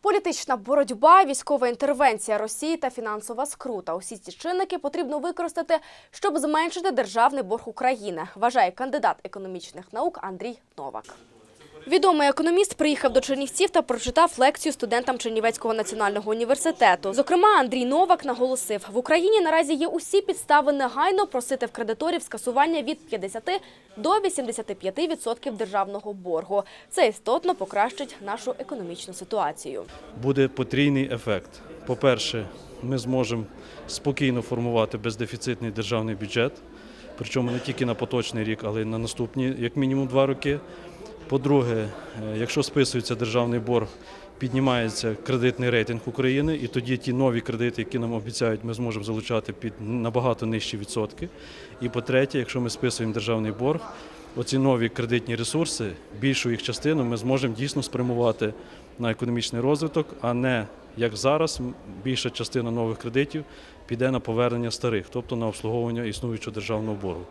Політична боротьба, військова інтервенція Росії та фінансова скрута. Усі ці чинники потрібно використати, щоб зменшити державний борг України, вважає кандидат економічних наук Андрій Новак. Відомий економіст приїхав до Чернівців та прочитав лекцію студентам Чернівецького національного університету. Зокрема, Андрій Новак наголосив, в Україні наразі є усі підстави негайно просити в кредиторів скасування від 50 до 85% державного боргу. Це істотно покращить нашу економічну ситуацію. буде потрійний ефект. По-перше, ми зможемо спокійно формувати бездефіцитний державний бюджет, причому не тільки на поточний рік, але й на наступні, як мінімум, два роки. По-друге, е, якщо списується державний борг, піднімається кредитний рейтинг України, і тоді ті нові кредити, які нам обіцяють, ми зможемо залучати під набагато нижчі відсотки. І по-третє, якщо ми списуємо державний борг, оці нові кредитні ресурси, більшу їх частину ми зможемо дійсно спрямувати на економічний розвиток, а не як зараз більша частина нових кредитів піде на повернення старих, тобто на обслуговування існуючого державного боргу.